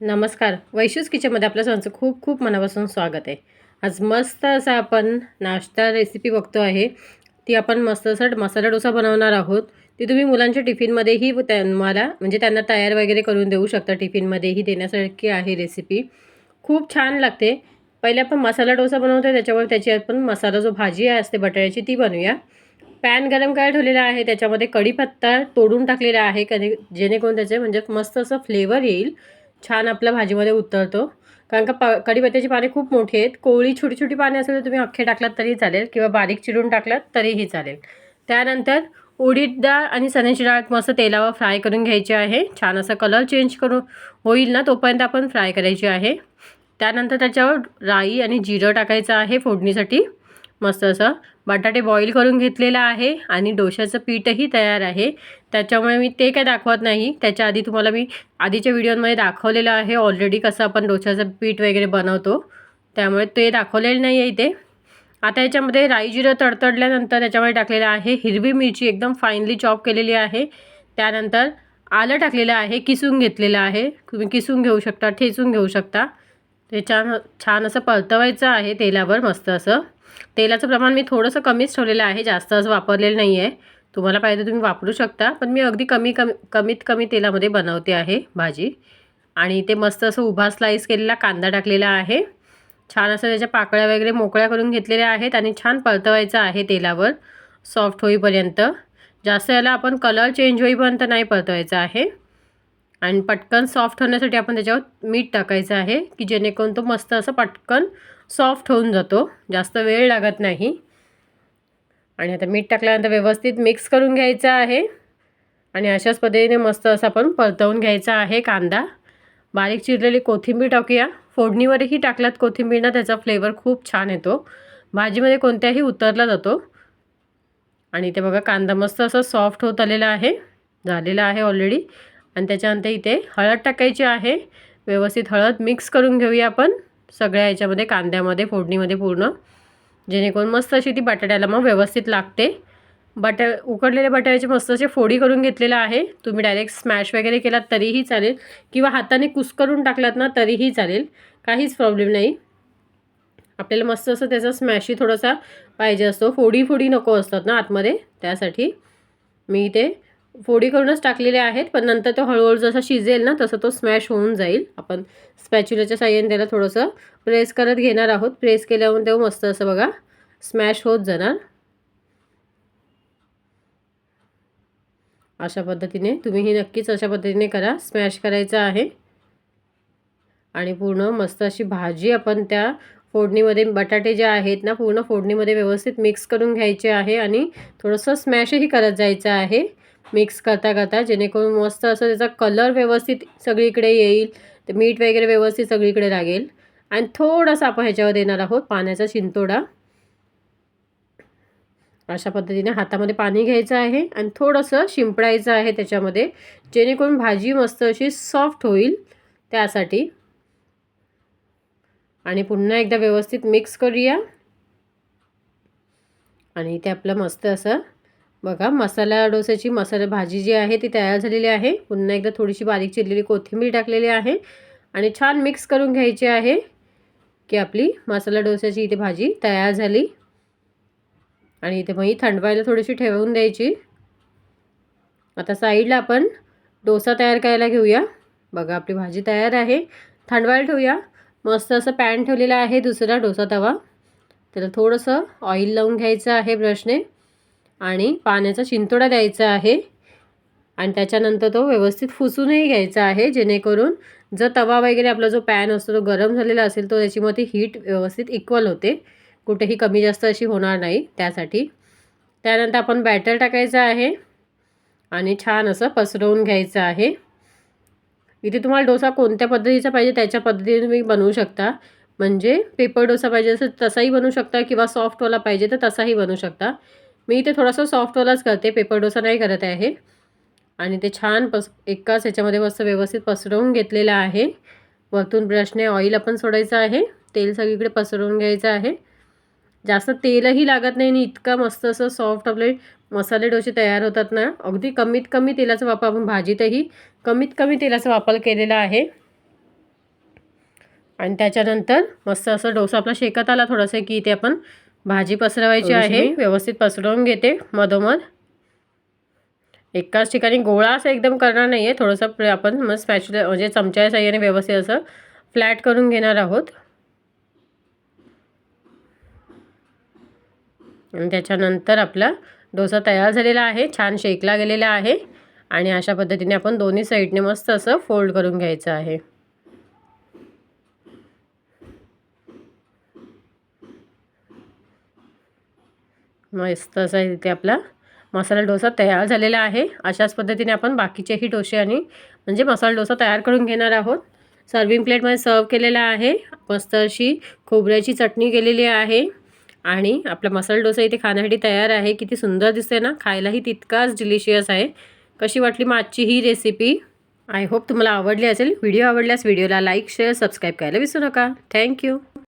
नमस्कार. वैशूस किचनमध्ये आपल्या सर्वांचं खूप खूप मनापासून स्वागत आहे. आज मस्त असा आपण नाश्ता रेसिपी बघतो आहे. ती आपण मस्त असं मसाला डोसा बनवणार आहोत. ती तुम्ही मुलांच्या टिफिनमध्येही तुम्हाला म्हणजे त्यांना तयार वगैरे करून देऊ शकता टिफिनमध्येही देण्यासारखी आहे रेसिपी खूप छान लागते. पहिले आपण मसाला डोसा बनवतो त्याच्यावर त्याची आपण मसाला जो भाजी असते बटाट्याची ती बनवूया. पॅन गरम करायला ठेवलेला आहे त्याच्यामध्ये कढीपत्ता तोडून टाकलेला आहे कधी जेणेकरून त्याचे म्हणजे मस्त असं फ्लेवर येईल. छान आपल्या भाजीमध्ये उतरतो. कारण का प कढीपत्त्याची पाने खूप मोठी आहेत. कोवळी छोटी छोटी पाने असेल तर तुम्ही अख्खे टाकलात तरी चालेल किंवा बारीक चिरून टाकलात तरीही चालेल. त्यानंतर उडीद डाळ आणि चण्याची डाळ मस्त तेलावर फ्राय करून घ्यायची आहे. छान असा कलर चेंज करून होईल ना तोपर्यंत आपण फ्राय करायची आहे. त्यानंतर त्याच्यावर राई आणि जिरं टाकायचं आहे फोडणीसाठी. मस्त असं बटाटे बॉईल करून घेतलेला आहे आणि डोशाचं पीठही तयार आहे. त्याच्यामुळे मी ते काय दाखवत नाही. त्याच्या आधी तुम्हाला मी आधीच्या व्हिडिओमध्ये दाखवलेलं आहे. ऑलरेडी कसं आपण डोशाचं पीठ वगैरे बनवतो. त्यामुळे ते दाखवलेलं नाही आहे इथे. आता याच्यामध्ये राई जिरं तडतडल्यानंतर त्याच्यामध्ये टाकलेलं आहे. हिरवी मिरची एकदम फाईनली चॉप केलेली आहे. त्यानंतर आलं टाकलेलं आहे. किसून घेतलेलं आहे. तुम्ही किसून घेऊ शकता ठेचून घेऊ शकता. ते छान छान असं परतवायचं आहे तेलावर मस्त असं. तेलाचं प्रमाण मी थोडंसं कमीच ठेवलेलं आहे जास्त असं वापरलेलं नाही आहे तुम्हाला पाहिजे तुम्ही वापरू शकता पण मी अगदी कमी कमी कमीत कमी तेलामध्ये बनवते आहे भाजी. आणि ते मस्त असं उभा स्लाईस केलेला कांदा टाकलेला आहे. छान असं त्याच्या पाकळ्या वगैरे मोकळ्या करून घेतलेल्या आहेत आणि छान परतवायचं आहे तेलावर सॉफ्ट होईपर्यंत. जास्त याला आपण कलर चेंज होईपर्यंत नाही परतवायचं आहे. आणि पटकन सॉफ्ट होण्यासाठी आपण त्याच्यावर मीठ टाकायचं आहे की जेणेकरून तो मस्त असं पटकन सॉफ्ट होऊन जातो. जास्त वेळ लागत नाही. आणि आता मीठ टाकल्यानंतर व्यवस्थित मिक्स करून घ्यायचं आहे. आणि अशाच पद्धतीने मस्त असं आपण परतवून घ्यायचा आहे कांदा. बारीक चिरलेली कोथिंबीर टाकूया. फोडणीवरही टाकलात कोथिंबीरनं त्याचा फ्लेवर खूप छान येतो. भाजीमध्ये कोणत्याही उतरला जातो. आणि ते बघा कांदा मस्त असा सॉफ्ट होत आलेला आहे. झालेला आहे ऑलरेडी आणि त्याच्यानंतर इथे हळद टाकायची आहे. व्यवस्थित हळद मिक्स करून घेऊया आपण. सगळ्या याच्यामध्ये कांद्यामध्ये फोडणीमध्ये पूर्ण. जेणेकरून मस्त अशी ती बटाट्याला मग व्यवस्थित लागते. बटा उकडलेल्या बटाट्याचे मस्त असे फोडी करून घेतलेलं आहे. तुम्ही डायरेक्ट स्मॅश वगैरे केलात तरीही चालेल. किंवा हाताने कुस्करून टाकलात ना तरीही चालेल. काहीच प्रॉब्लेम नाही. आपल्याला मस्त असं त्याचा स्मॅशही थोडासा पाहिजे असतो. फोडी फोडी नको असतात ना आतमध्ये. त्यासाठी मी इथे फोडी करूनच टाकलेले आहेत पण नंतर तो हळूहळू जसा शिजेल ना तसं तो स्मॅश होऊन जाईल. आपण स्पॅच्युलाच्या साह्याने त्याला थोडंसं प्रेस करत घेणार आहोत. प्रेस केल्यावर तेव्हा मस्त असं बघा स्मॅश होत जाणार. अशा पद्धतीने तुम्हीही नक्कीच अशा पद्धतीने करा. स्मॅश करायचं आहे. आणि पूर्ण मस्त अशी भाजी आपण त्या फोडणीमध्ये बटाटे जे आहेत ना पूर्ण फोडणीमध्ये व्यवस्थित मिक्स करून घ्यायचे आहे आणि थोडंसं स्मॅशही करत जायचं आहे. मिक्स करता करता जेणेकरून मस्त असं त्याचा कलर व्यवस्थित सगळीकडे येईल ते मीठ वगैरे व्यवस्थित सगळीकडे लागेल. आणि थोडंसं आपण ह्याच्यावर देणार आहोत पाण्याचा शिंतोडा. अशा पद्धतीने हातामध्ये पाणी घ्यायचं आहे आणि थोडंसं शिंपडायचं आहे त्याच्यामध्ये जेणेकरून भाजी मस्त अशी सॉफ्ट होईल त्यासाठी. आणि पुन्हा एकदा व्यवस्थित मिक्स करूया. आणि इथे आपलं मस्त असं बघा मसाला डोस्याची मसाला भाजी जी आहे ती तयार झालेली आहे. पुन्हा एकदा थोडीशी बारीक चिरलेली कोथिंबीर टाकलेली आहे आणि छान मिक्स करून घ्यायची आहे की आपली मसाला डोस्याची इथे भाजी तयार झाली. आणि इथे मग ही थंडवायला थोडीशी ठेवून द्यायची. आता साईडला आपण डोसा तयार करायला घेऊया. बघा आपली भाजी तयार आहे. थंडवायला ठेवूया. मस्त असं पॅन ठेवलेला आहे दुसरा डोसा तवा. त्याला थोडंसं ऑइल लावून घ्यायचं आहे ब्रशने. आणि पाण्याचा शिंतोडा द्यायचा आहे. आणि त्याच्यानंतर तो व्यवस्थित फुसूनही घ्यायचा आहे जेणेकरून जर तवा वगैरे आपला जो पॅन असतो तो गरम झालेला असेल तो त्याच्यामध्ये हीट व्यवस्थित इक्वल होते. कुठेही कमी जास्त अशी होणार नाही त्यासाठी. त्यानंतर आपण बॅटर टाकायचं आहे आणि छान असं पसरवून घ्यायचं आहे. इथे तुम्हाला डोसा कोणत्या पद्धतीचा पाहिजे त्याच्या पद्धतीने तुम्ही बनवू शकता. म्हणजे पेपर डोसा पाहिजे असेल तसाही बनवू शकता किंवा सॉफ्टवाला पाहिजे तर तसाही बनवू शकता. मी इथे थोडासा सॉफ्टवालाच करते पेपर डोसा नाही करत आहे. आणि ते छान पस एकाच याच्यामध्ये मस्त व्यवस्थित पसरवून घेतलेलं आहे. वरतून ब्रशने ऑइल आपण सोडायचं आहे. तेल सगळीकडे पसरवून घ्यायचं आहे. जास्त तेलही लागत नाही आणि इतका मस्त असं सॉफ्ट आपले मसाले डोसे तयार होतात ना. अगदी कमीत कमी तेलाचा वापर आपण भाजीतही कमीत कमी तेलाचा वापर केलेला आहे. आणि त्याच्यानंतर मस्त असं डोसा आपला शेकत आला थोडंसं की इथे आपण भाजी पसरवायची आहे. व्यवस्थित पसरवून घेते मधोमध. एकाच ठिकाणी गोळा असं एकदम करणार नाही आहे थोडंसं आपण मग स्पॅच्युला म्हणजे चमच्या साह्याने व्यवस्थित असं फ्लॅट करून घेणार आहोत. आणि त्याच्यानंतर आपला डोसा तयार झालेला आहे. छान शेकला गेलेला आहे. आणि अशा पद्धतीने आपण दोन्ही साईडने मस्त असं फोल्ड करून घ्यायचं आहे. मस्त असा इथे आपला. मसाला डोसा तयार झालेला आहे. अशाच पद्धतीने आपण बाकीचेही डोसे आणि म्हणजे मसाला डोसा तयार करून घेणार आहोत. सर्विंग प्लेटमध्ये सर्व केलेला आहे. मस्त अशी खोबऱ्याची चटणी केलेली आहे. आणि आपला मसाला डोसा इथे खाण्यासाठी तयार आहे. किती सुंदर दिसते ना? खायलाही तितकाच डिलिशियस आहे. कशी वाटली मग आजची ही रेसिपी आय होप तुम्हाला आवडली असेल. व्हिडिओ आवडल्यास व्हिडिओला लाईक शेअर सबस्क्राईब करायला विसरू नका. थँक्यू